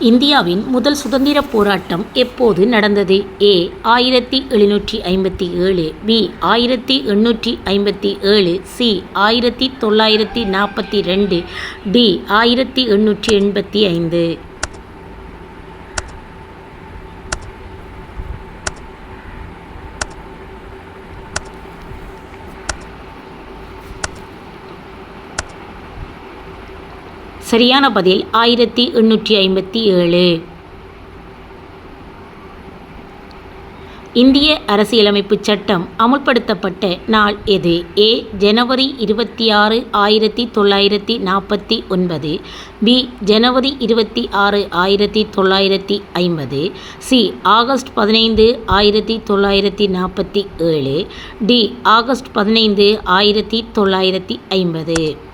இந்தியாவின் முதல் சுதந்திரப் போராட்டம் எப்போது நடந்தது? ஏ ஆயிரத்தி எழுநூற்றி ஐம்பத்தி ஏழு பி ஆயிரத்தி எண்ணூற்றி ஐம்பத்தி ஏழு சி ஆயிரத்தி தொள்ளாயிரத்தி நாற்பத்தி ரெண்டு டி ஆயிரத்தி எண்ணூற்றி எண்பத்தி ஐந்து. சரியான பதில் ஆயிரத்தி எண்ணூற்றி ஐம்பத்தி ஏழு. இந்திய அரசியலமைப்பு சட்டம் அமுல்படுத்தப்பட்ட நாள் எது? ஏ ஜனவரி இருபத்தி ஆறு ஆயிரத்தி தொள்ளாயிரத்தி நாற்பத்தி ஒன்பது. பி ஜனவரி இருபத்தி ஆறு ஆயிரத்தி தொள்ளாயிரத்தி ஐம்பது. சி ஆகஸ்ட் பதினைந்து ஆயிரத்தி தொள்ளாயிரத்தி நாற்பத்தி ஏழு. டி ஆகஸ்ட் பதினைந்து ஆயிரத்தி தொள்ளாயிரத்தி ஐம்பது.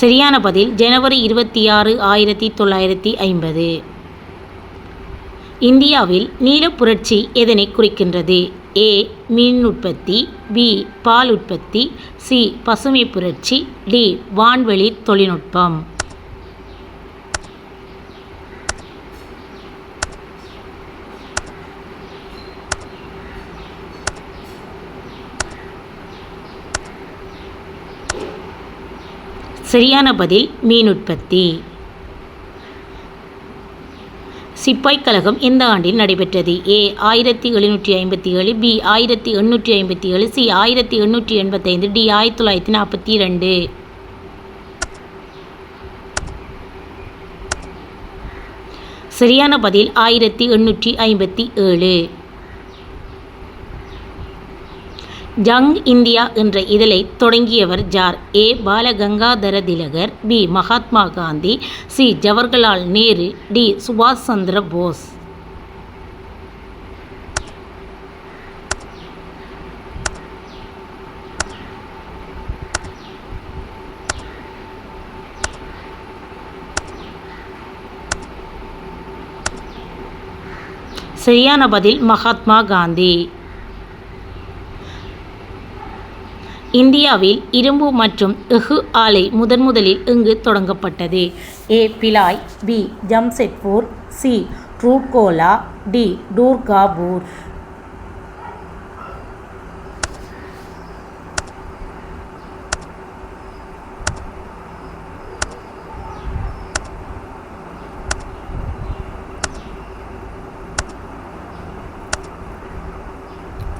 சரியான பதில் ஜனவரி இருபத்தி ஆறு ஆயிரத்தி தொள்ளாயிரத்தி ஐம்பது. இந்தியாவில் நீலப் புரட்சி எதனை குறிக்கின்றது? ஏ. மீன் உற்பத்தி பி. பால் உற்பத்தி சி. பசுமை புரட்சி டி. வான்வெளி தொழில்நுட்பம். சரியான பதில் மீன் உற்பத்தி. சிப்பாய் கழகம் எந்த ஆண்டில் நடைபெற்றது. ஏ ஆயிரத்தி எழுநூற்றி ஐம்பத்தி ஏழு பி ஆயிரத்தி எண்ணூற்றி ஐம்பத்தி ஏழு சி ஆயிரத்தி எண்ணூற்றி எண்பத்தைந்து டி ஆயிரத்தி தொள்ளாயிரத்தி நாற்பத்தி ரெண்டு சரியான பதில் ஆயிரத்தி எண்ணூற்றி ஐம்பத்தி ஏழு. ஜங் இந்தியா என்ற இதழை தொடங்கியவர் jar A. Balagangadhara Tilak B. Mahatma Gandhi C. Jawaharlal Nehru D. சுபாஷ் சந்திர போஸ். சரியான பதில் மகாத்மா காந்தி. இந்தியாவில் இரும்பு மற்றும் எஃகு ஆலை முதன்முதலில் இங்கு தொடங்கப்பட்டது. A Bhilai B Jamshedpur C Rourkela D Durgapur.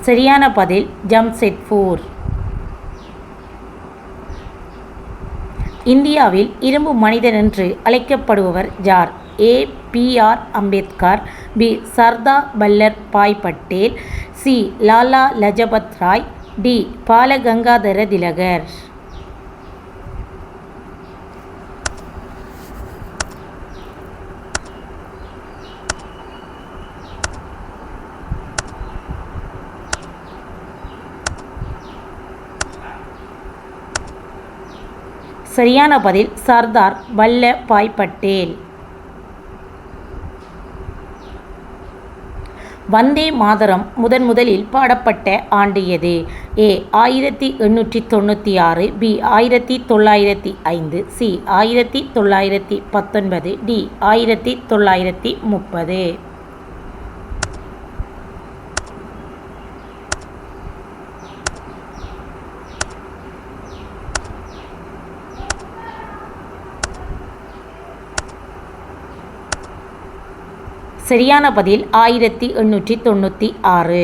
சரியான பதில் ஜம்செட்பூர் இந்தியாவில் இரும்பு மனிதன் என்று அழைக்கப்படுபவர் jar A. B. R. Ambedkar B. Sardar Vallabhbhai Patel C. Lala Lajpat Rai D. Balagangadhara Tilak. சரியான பதில் சர்தார் வல்லபாய் பட்டேல் வந்தே மாதரம் முதன் முதலில் பாடப்பட்ட ஆண்டு எது? ஏ ஆயிரத்தி எண்ணூற்றி தொண்ணூற்றி ஆறு பி ஆயிரத்தி தொள்ளாயிரத்தி ஐந்து சி ஆயிரத்தி தொள்ளாயிரத்தி பத்தொன்பது டி ஆயிரத்தி தொள்ளாயிரத்தி முப்பது. சரியான பதில் ஆயிரத்தி எண்ணூற்றி தொண்ணூற்றி ஆறு.